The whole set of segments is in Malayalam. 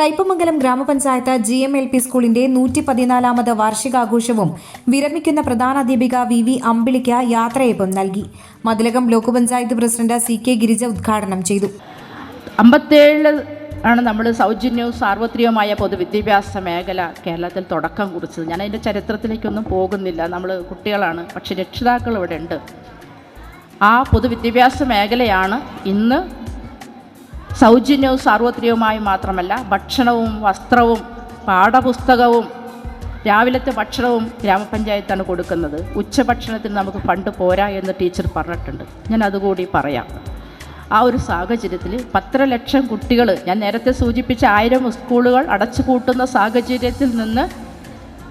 കയ്പമംഗലം ഗ്രാമപഞ്ചായത്ത് ജി എം എൽ പി സ്കൂളിന്റെ നൂറ്റി പതിനാലാമത് വാർഷികാഘോഷവും വിരമിക്കുന്ന പ്രധാനാധ്യാപിക വി വി അമ്പിളിക്ക് യാത്രയപ്പം നൽകി. Mathilakam block panchayat president C K Girija ഉദ്ഘാടനം ചെയ്തു. അമ്പത്തേഴിൽ ആണ് നമ്മൾ സൗജന്യവും സാർവത്രികവുമായ പൊതുവിദ്യാഭ്യാസ മേഖല കേരളത്തിൽ തുടക്കം കുറിച്ചത്. ഞാൻ അതിന്റെ ചരിത്രത്തിലേക്കൊന്നും പോകുന്നില്ല. നമ്മൾ കുട്ടികളാണ്. പക്ഷേ രക്ഷിതാക്കൾ ഇവിടെ ഉണ്ട് ആ പൊതുവിദ്യാഭ്യാസ മേഖലയാണ് ഇന്ന് സൗജന്യവും സാർവത്രികവുമായി മാത്രമല്ല ഭക്ഷണവും വസ്ത്രവും പാഠപുസ്തകവും രാവിലത്തെ ഭക്ഷണവും ഗ്രാമപഞ്ചായത്താണ് കൊടുക്കുന്നത്. ഉച്ചഭക്ഷണത്തിന് നമുക്ക് ഫണ്ട് പോരാ എന്ന് ടീച്ചർ പറഞ്ഞിട്ടുണ്ട്. ഞാൻ അതുകൂടി പറയാം. ആ ഒരു സാഹചര്യത്തിൽ പത്തര ലക്ഷം കുട്ടികൾ ഞാൻ നേരത്തെ സൂചിപ്പിച്ച ആയിരം സ്കൂളുകൾ അടച്ചുപൂട്ടുന്ന സാഹചര്യത്തിൽ നിന്ന്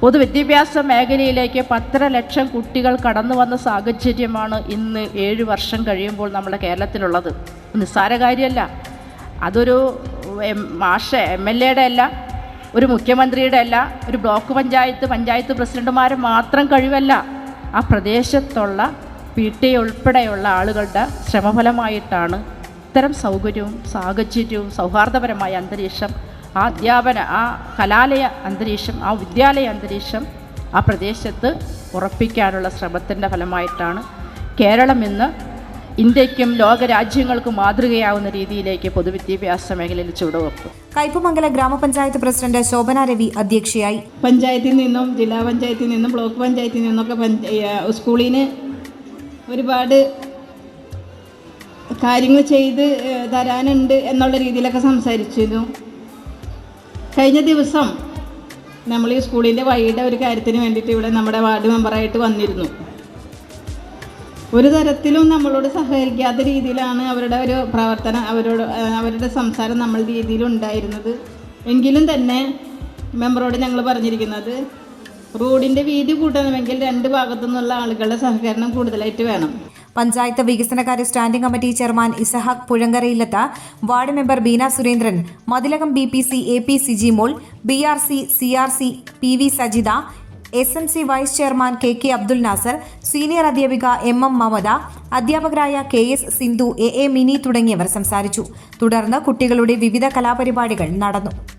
പൊതുവിദ്യാഭ്യാസ മേഖലയിലേക്ക് പത്തര ലക്ഷം കുട്ടികൾ കടന്നു വന്ന സാഹചര്യമാണ് ഇന്ന് ഏഴ് വർഷം കഴിയുമ്പോൾ നമ്മുടെ കേരളത്തിലുള്ളത്. നിസ്സാര കാര്യമല്ല. അതൊരു മാഷ എം എൽ എയുടെ അല്ല ഒരു മുഖ്യമന്ത്രിയുടെ അല്ല ഒരു ബ്ലോക്ക് പഞ്ചായത്ത് പഞ്ചായത്ത് പ്രസിഡന്റുമാരെ മാത്രം കഴിവല്ല ആ പ്രദേശത്തുള്ള പി ടി ഉൾപ്പെടെയുള്ള ആളുകളുടെ ശ്രമഫലമായിട്ടാണ് ഇത്തരം സൗകര്യവും സാഹചര്യവും സൗഹാർദ്ദപരമായ അന്തരീക്ഷം ആ അധ്യാപന ആ കലാലയ അന്തരീക്ഷം ആ വിദ്യാലയ അന്തരീക്ഷം ആ പ്രദേശത്ത് ഉറപ്പിക്കാനുള്ള ശ്രമത്തിന്റെ ഫലമായിട്ടാണ് കേരളം ഇന്ന് ഇന്ത്യക്കും ലോകരാജ്യങ്ങൾക്കും മാതൃകയാവുന്ന രീതിയിലേക്ക് പൊതുവിദ്യാഭ്യാസ മേഖലയിൽ ചുവടുവെപ്പ്. കയ്പമംഗല ഗ്രാമപഞ്ചായത്ത് പ്രസിഡന്റ് ശോഭന രവി അധ്യക്ഷയായി. പഞ്ചായത്തിൽ നിന്നും ജില്ലാ പഞ്ചായത്തിൽ നിന്നും ബ്ലോക്ക് പഞ്ചായത്തിൽ നിന്നൊക്കെ സ്കൂളിന് ഒരുപാട് കാര്യങ്ങൾ ചെയ്ത് തരാനുണ്ട് എന്നുള്ള രീതിയിലൊക്കെ സംസാരിച്ചിരുന്നു. കഴിഞ്ഞ ദിവസം നമ്മൾ ഈ സ്കൂളിന്റെ വഴിയുടെ ഒരു കാര്യത്തിന് വേണ്ടിയിട്ട് ഇവിടെ നമ്മുടെ വാർഡ് മെമ്പറായിട്ട് വന്നിരുന്നു. ഒരു തരത്തിലും നമ്മളോട് സഹകരിക്കാത്ത രീതിയിലാണ് അവരുടെ ഒരു പ്രവർത്തനം അവരോട് അവരുടെ സംസാരം നമ്മൾ രീതിയിലുണ്ടായിരുന്നത് എങ്കിലും തന്നെ മെമ്പറോട് ഞങ്ങൾ പറഞ്ഞിരിക്കുന്നത് റോഡിന്റെ വീതി കൂട്ടണമെങ്കിൽ രണ്ട് ഭാഗത്തു നിന്നുള്ള ആളുകളുടെ സഹകരണം കൂടുതലായിട്ട് വേണം. പഞ്ചായത്ത് വികസനകാര്യ standing committee chairman Isahaq Puzhankarayilath ward member Beena Surendran Mathilakam B P C A P Sijimol B R C C R C P V Sajitha S M C vice chairman K K Abdul Nasar senior അധ്യാപിക എം എം മമത അധ്യാപകരായ K S Sindhu A A Mini തുടങ്ങിയവർ സംസാരിച്ചു. തുടർന്ന് കുട്ടികളുടെ വിവിധ കലാപരിപാടികൾ നടന്നു.